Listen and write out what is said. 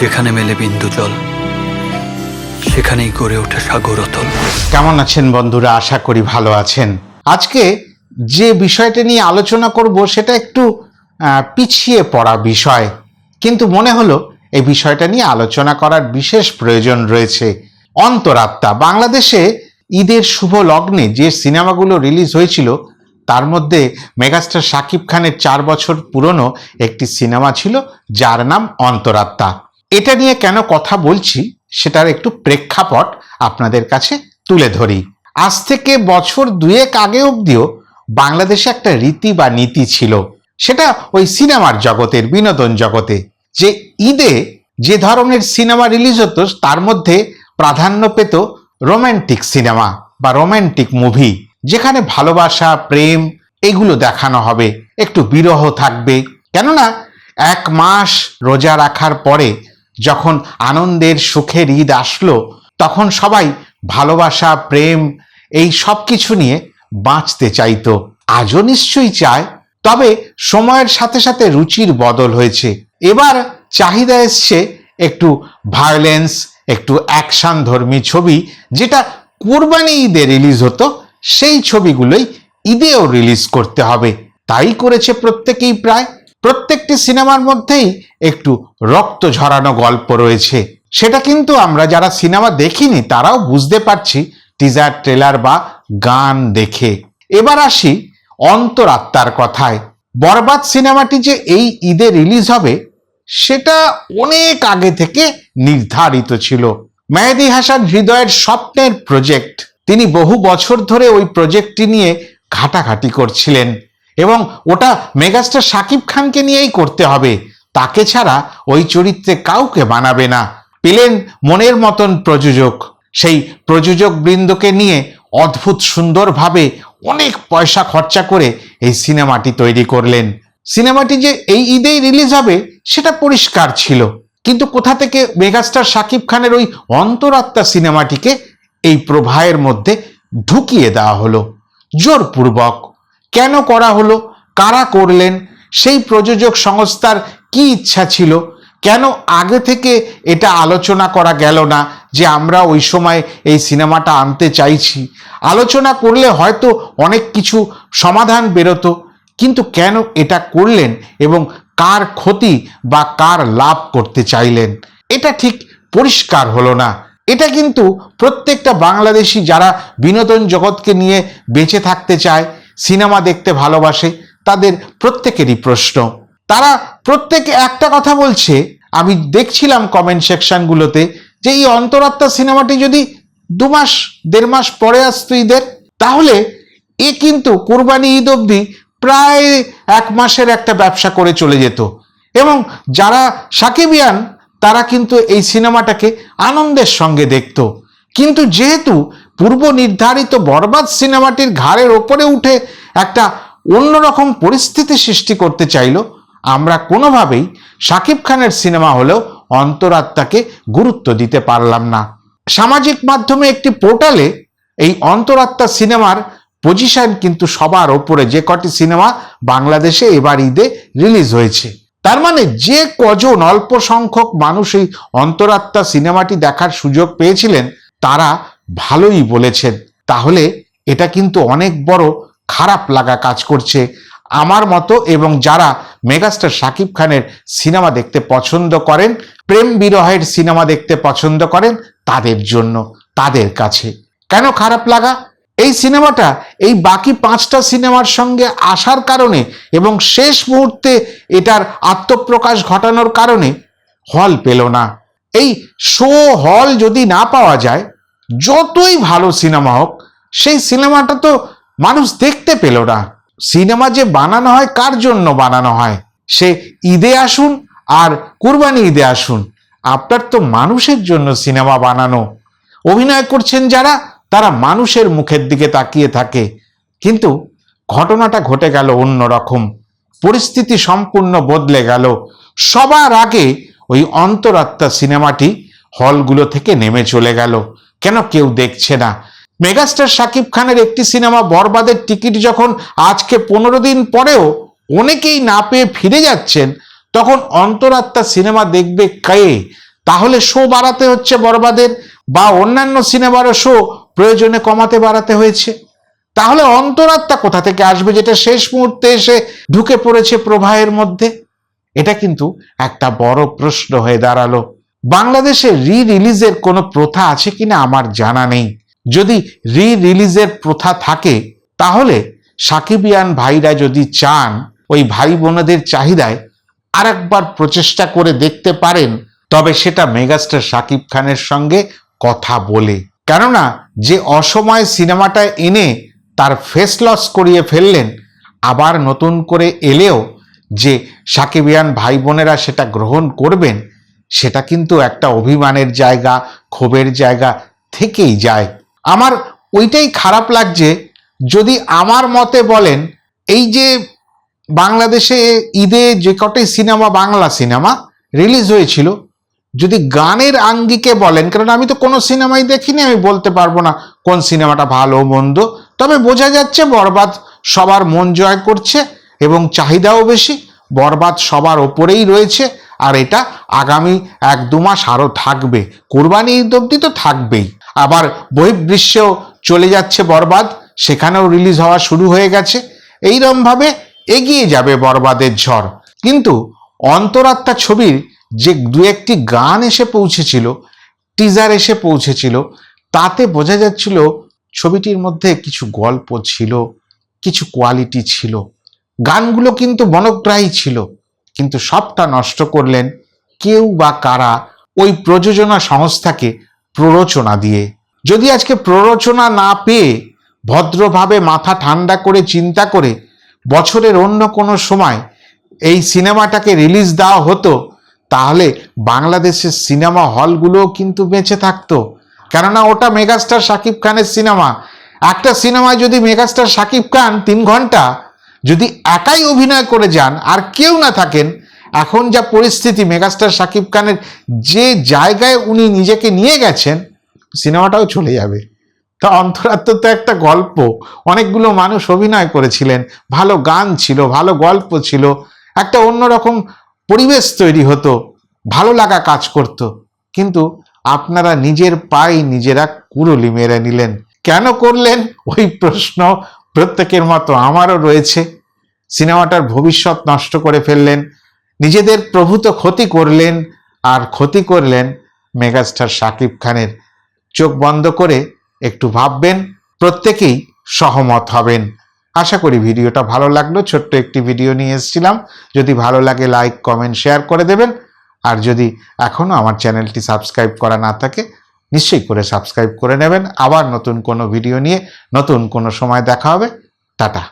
যেখানে মেলে বিন্দু জল, সেখানেই গড়ে ওঠে সাগর অতল। কেমন আছেন বন্ধুরা? আশা করি ভালো আছেন। আজকে যে বিষয়টা নিয়ে আলোচনা করব, সেটা একটু পিছিয়ে পড়া বিষয়। কিন্তু মনে হলো, এই বিষয়টা নিয়ে আলোচনা করার বিশেষ প্রয়োজন রয়েছে। অন্তরাত্মা, বাংলাদেশে ঈদের শুভ লগ্নে যে সিনেমাগুলো রিলিজ হয়েছিল, তার মধ্যে মেগাস্টার শাকিব খানের চার বছর পুরনো একটি সিনেমা ছিল, যার নাম অন্তরাত্মা। এটা নিয়ে কেন কথা বলছি সেটার একটু প্রেক্ষাপট আপনাদের কাছে তুলে ধরি। আজ থেকে বছর দুয়েক আগে অবধিও বাংলাদেশে একটা রীতি বা নীতি ছিল। সেটা ওই সিনেমার জগতের, বিনোদন জগতে। যে ঈদে যে ধরনের সিনেমা রিলিজ হতো, তার মধ্যে প্রাধান্য পেত রোম্যান্টিক সিনেমা বা রোম্যান্টিক মুভি, যেখানে ভালোবাসা, প্রেম এগুলো দেখানো হবে। একটু বিরহ থাকবে। কেননা এক মাস রোজা রাখার পরে যখন আনন্দের সুখের ঈদ আসলো, তখন সবাই ভালোবাসা, প্রেম, এই সব কিছু নিয়ে বাঁচতে চাইতো। আজও নিশ্চয়ই চায়, তবে সময়ের সাথে সাথে রুচির বদল হয়েছে। এবার চাহিদা এসছে একটু ভায়োলেন্স একটু অ্যাকশন ধর্মী ছবি, যেটা কোরবানি ঈদে রিলিজ হতো, সেই ছবিগুলোই ঈদেও রিলিজ করতে হবে। তাই করেছে প্রত্যেকেই প্রায়। প্রত্যেকটি সিনেমার মধ্যেই একটু রক্ত ঝরানো গল্প রয়েছে। সেটা কিন্তু আমরা যারা সিনেমা দেখিনি, তারাও বুঝতে পারছি টিজার ট্রেলার বা গান দেখে। এবার আসি অন্তরাত্মার কথায়। বরবাদ সিনেমাটি যে এই ঈদে রিলিজ হবে, সেটা অনেক আগে থেকে নির্ধারিত ছিল। মেহেদি হাসান হৃদয়ের স্বপ্নের প্রজেক্ট তিনি বহু বছর ধরে ওই প্রজেক্টটি নিয়ে ঘাটাঘাটি করছিলেন। এবং ওটা মেগাস্টার শাকিব খানকে নিয়েই করতে হবে। তাকে ছাড়া ওই চরিত্রে কাউকে বানাবে না। পেলেন মনের মতন প্রযোজক। সেই প্রযোজক বৃন্দকে নিয়ে অদ্ভুত সুন্দরভাবে অনেক পয়সা খরচা করে এই সিনেমাটি তৈরি করলেন। সিনেমাটি যে এই ঈদেই রিলিজ হবে, সেটা পরিষ্কার ছিল। কিন্তু কোথা থেকে মেগাস্টার শাকিব খানের ওই অন্তরাত্মা সিনেমাটিকে এই প্রবাহের মধ্যে ঢুকিয়ে দেওয়া হলো? জোরপূর্বক। কেন করা হলো? কারা করলেন? সেই প্রযোজক সংস্থার কি ইচ্ছা ছিল? কেন আগে থেকে এটা আলোচনা করা গেল না যে আমরা ওই সময় এই সিনেমাটা আনতে চাইছি? আলোচনা করলে হয়তো অনেক কিছু সমাধান বেরোতো, কিন্তু কেন এটা করলেন এবং কার ক্ষতি বা কার লাভ করতে চাইলেন? এটা ঠিক পরিষ্কার হলো না। এটা কিন্তু প্রত্যেকটা বাংলাদেশি যারা বিনোদন জগৎকে নিয়ে বেঁচে থাকতে চায় সিনেমা দেখতে ভালোবাসে, তাদের প্রত্যেকেরই প্রশ্ন। তারা প্রত্যেকে একটা কথা বলছে, আমি দেখছিলাম কমেন্ট সেকশনগুলোতে যে এই অন্তরাত্মা সিনেমাটি যদি দু মাস, দেড় মাস পরে আসতো ঈদের, তাহলে এ কিন্তু কোরবানি ঈদ অবধি প্রায় এক মাসের একটা ব্যবসা করে চলে যেত। এবং যারা সাকিবিয়ান, তারা কিন্তু এই সিনেমাটাকে আনন্দের সঙ্গে দেখত। কিন্তু যেহেতু পূর্ব নির্ধারিত বরবাদ সিনেমাটির ঘাড়ের ওপরে উঠে একটা অন্যরকম পরিস্থিতি সৃষ্টি করতে চাইলো। আমরা কোনোভাবেই শাকিব খানের সিনেমা হলেও অন্তরাত্মাকে গুরুত্ব দিতে পারলাম না। সামাজিক মাধ্যমে একটি পোর্টালে এই অন্তরাত্মা সিনেমার পজিশন কিন্তু সবার ওপরে। যে কটি সিনেমা বাংলাদেশে এবার ঈদে রিলিজ হয়েছে। তার মানে যে কজন অল্প সংখ্যক মানুষ এই অন্তরাত্মা সিনেমাটি দেখার সুযোগ পেয়েছিলেন, তারা ভালোই বলেছেন তাহলে এটা কিন্তু অনেক বড় খারাপ লাগা কাজ করছে। আমার মতো এবং যারা মেগাস্টার শাকিব খানের সিনেমা দেখতে পছন্দ করেন, প্রেম বিরহের সিনেমা দেখতে পছন্দ করেন, তাদের জন্য, তাদের কাছে। কেন খারাপ লাগা? এই সিনেমাটা, এই বাকি পাঁচটা সিনেমার সঙ্গে আসার কারণে এবং শেষ মুহূর্তে এটার আত্মপ্রকাশ ঘটানোর কারণে হল পেল না। এই শো হল যদি না পাওয়া যায় যতই ভালো সিনেমা হোক, সেই সিনেমাটা তো মানুষ দেখতে পেল না। সিনেমা যে বানানো হয়, কার জন্য বানানো হয়? সে ঈদে আসুন আর কুরবানি ঈদে আসুন। আপনার তো মানুষের জন্য সিনেমা বানানো। অভিনয় করছেন যারা, তারা মানুষের মুখের দিকে তাকিয়ে থাকে। কিন্তু ঘটনাটা ঘটে গেল অন্যরকম। পরিস্থিতি সম্পূর্ণ বদলে গেল। সবার আগে ওই অন্তরাত্মা সিনেমাটি হলগুলো থেকে নেমে চলে গেল। কেন কেউ দেখছে না? মেগাস্টার শাকিব খানের একটি সিনেমা বরবাদের টিকিট যখন আজকে পনেরো দিন পরেও অনেকেই না পেয়ে ফিরে যাচ্ছেন, তখন অন্তরাত্মা সিনেমা দেখবে কে? তাহলে শো বাড়াতে হচ্ছে বরবাদের বা অন্যান্য সিনেমারও শো প্রয়োজনে কমাতে বাড়াতে হয়েছে। তাহলে অন্তরাত্মা কোথা থেকে আসবে যেটা শেষ মুহূর্তে এসে ঢুকে পড়েছে প্রবাহের মধ্যে? এটা কিন্তু একটা বড় প্রশ্ন হয়ে দাঁড়াল। বাংলাদেশে রি রিলিজের কোনো প্রথা আছে কিনা আমার জানা নেই। যদি রি রিলিজের প্রথা থাকে, তাহলে সাকিবিয়ান ভাইরা যদি চান, ওই ভাই বোনদের চাহিদায় আরেকবার প্রচেষ্টা করে দেখতে পারেন, তবে সেটা মেগাস্টার শাকিব খানের সঙ্গে কথা বলে। কেননা, যে অসময়ে সিনেমাটা এনে তার ফেস লস করিয়ে ফেললেন, আবার নতুন করে এলেও যে সাকিবিয়ান ভাই বোনেরা সেটা গ্রহণ করবেন সেটা কিন্তু একটা অভিমানের জায়গা, ক্ষোভের জায়গা থেকেই যায়। আমার ওইটাই খারাপ লাগছে যদি আমার মতে বলেন, এই যে বাংলাদেশে ঈদে যে কটাই সিনেমা, বাংলা সিনেমা রিলিজ হয়েছিল, যদি গানের আঙ্গিকে বলেন কারণ আমি তো কোনো সিনেমাই দেখিনি, আমি বলতে পারব না কোন সিনেমাটা ভালো মন্দ, তবে বোঝা যাচ্ছে বরবাদ সবার মন জয় করছে এবং চাহিদাও বেশি, বরবাদ সবার ওপরেই রয়েছে। আর এটা আগামী এক দু মাস আরও থাকবে। কোরবানি ঈদ অব্দি তো থাকবেই। আবার বহির্দৃশ্যেও চলে যাচ্ছে বরবাদ, সেখানেও রিলিজ হওয়া শুরু হয়ে গেছে। এইরমভাবে এগিয়ে যাবে বরবাদের ঝড়। কিন্তু অন্তরাত্মা ছবির যে দু একটি গান এসে পৌঁছেছিল টিজার এসে পৌঁছেছিল, তাতে বোঝা যাচ্ছিল ছবিটির মধ্যে কিছু গল্প ছিল, কিছু কোয়ালিটি ছিল। গানগুলো কিন্তু মনোগ্রাহী ছিল। কিন্তু সবটা নষ্ট করলেন কেউ বা কারা ওই প্রযোজনা সংস্থাকে প্ররোচনা দিয়ে। যদি আজকে প্ররোচনা না পেয়ে ভদ্রভাবে মাথা ঠান্ডা করে চিন্তা করে বছরের অন্য কোনো সময় এই সিনেমাটাকে রিলিজ দেওয়া হতো, তাহলে বাংলাদেশের সিনেমা হলগুলোও কিন্তু বেঁচে থাকতো। কেননা ওটা মেগাস্টার শাকিব খানের সিনেমা। একটা সিনেমায় যদি মেগাস্টার শাকিব খান তিন ঘণ্টা যদি একাই অভিনয় করে যান আর কেউ না থাকেন, এখন যা পরিস্থিতি, মেগাস্টার শাকিব খানের যে জায়গায় উনি নিজেকে নিয়ে গেছেন, সিনেমাটাও চলে যাবে। তা অন্তরাত্ম তো একটা গল্প। অনেকগুলো মানুষ অভিনয় করেছিলেন। ভালো গান ছিল, ভালো গল্প ছিল। একটা অন্যরকম পরিবেশ তৈরি হতো, ভালো লাগা কাজ করত। কিন্তু আপনারা নিজের পায়ে নিজেরা কুরুলি মেরে নিলেন। কেন করলেন? ওই প্রশ্ন প্রত্যেকের মতো আমারও রয়েছে। সিনেমাটার ভবিষ্যৎ নষ্ট করে ফেললেন, নিজেদের প্রভূত ক্ষতি করলেন, আর ক্ষতি করলেন মেগাস্টার শাকিব খানের। চোখ বন্ধ করে একটু ভাববেন, প্রত্যেকেই সহমত হবেন। আশা করি ভিডিওটা ভালো লাগল, ছোট্ট একটি ভিডিও নিয়ে এসেছিলাম। যদি ভালো লাগে, লাইক, কমেন্ট, শেয়ার করে দেবেন। আর যদি এখনও আমার চ্যানেলটি সাবস্ক্রাইব করা না থাকে, নিশ্চয়ই করে সাবস্ক্রাইব করে নেবেন। আবার নতুন কোনো ভিডিও নিয়ে নতুন কোনো সময় দেখা হবে। টাটা।